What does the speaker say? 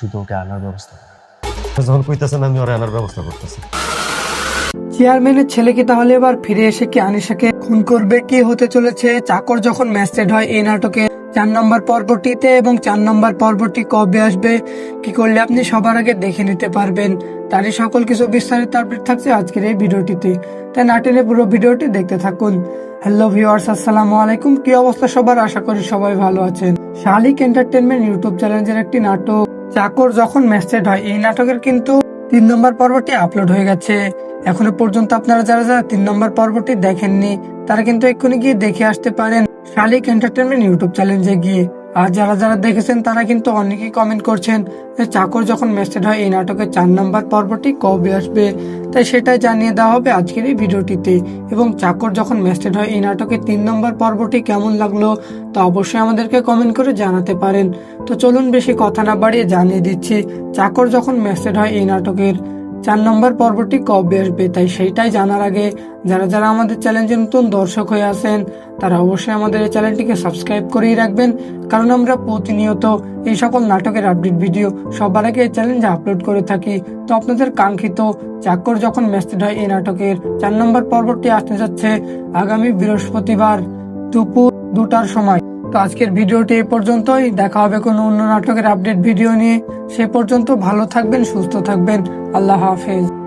শুধু ওকে আনার ব্যবস্থা যখন কইতেছেন আমি ওরা আনার ব্যবস্থা করতেছি। চেয়ারম্যানের ছেলে কি তাহলে এবার ফিরে এসে কি আনিশাকে খুন করবে? কি হতে চলেছে? চাকর যখন মেসেড হয় এই নাটকে চার নম্বর পর্বটিতে এবং চার নম্বর পর্বটি কবে আসবে, কি করলে আপনি সবার আগে দেখে নিতে পারবেন তারই সকল কিছু বিস্তারিত আপডেট থাকছে আজকের এই ভিডিওটিতে। তাই নাটেনে পুরো ভিডিওটি দেখতে থাকুন। হ্যালো ভিউয়ার্স আসসালামু আলাইকুম। কি অবস্থা সবার? আশা করি সবাই ভালো আছেন। শালিক এন্টারটেনমেন্ট ইউটিউব চ্যানেলের একটি নাটক, চাকর যখন ম্যাচেড হয়, এই নাটকের কিন্তু তিন নম্বর পর্বটি আপলোড হয়ে গেছে। এখনও পর্যন্ত আপনারা যারা যারা তিন নম্বর পর্বটি দেখেননি, তারা কিন্তু এক্ষুনি গিয়ে দেখে আসতে পারেন। শালিক এন্টারটেনমেন্ট ইউটিউব চ্যানেলে গিয়ে আর যারা যারা দেখেছেন তারা কিন্তু অনেকেই কমেন্ট করছেন যে চাকর যখন মেসেজ হয় এই নাটকের চার নম্বর পর্বটি কবে আসবে? তাই সেটাই জানিয়ে দেওয়া হবে আজকের এই ভিডিওটিতে। এবং চাকর যখন মেসেজ হয় এই নাটকের তিন নম্বর পর্বটি কেমন লাগল তা অবশ্যই আমাদেরকে কমেন্ট করে জানাতে পারেন। তো চলুন বেশি কথা না বাড়িয়ে জানিয়ে দিচ্ছি, চাকর যখন মেসেজ হয় এই নাটকের চার নম্বর পর্বটি কবে আসবে? তাই সেইটাই জানার আগে যারা যারা আমাদের চ্যানেলে নতুন দর্শক হয়ে আছেন, তারা অবশ্যই আমাদের এই চ্যানেলটিকে সাবস্ক্রাইব করেই রাখবেন। কারণ আমরা প্রতিনিয়ত এই সকল নাটকের আপডেট ভিডিও সবার আগে এই চ্যানেলে আপলোড করে থাকি। তো আপনাদের কাঙ্ক্ষিত চাকর যখন মেসেজ হয় এই নাটকের চার নম্বর পর্বটি আসতে যাচ্ছে আগামী বৃহস্পতিবার দুপুর দুটার সময়। তো আজকের ভিডিওটি এ পর্যন্তই। দেখা হবে কোনো অন্য নাটকের আপডেট ভিডিও নিয়ে। সে পর্যন্ত ভালো থাকবেন, সুস্থ থাকবেন। আল্লাহ হাফেজ।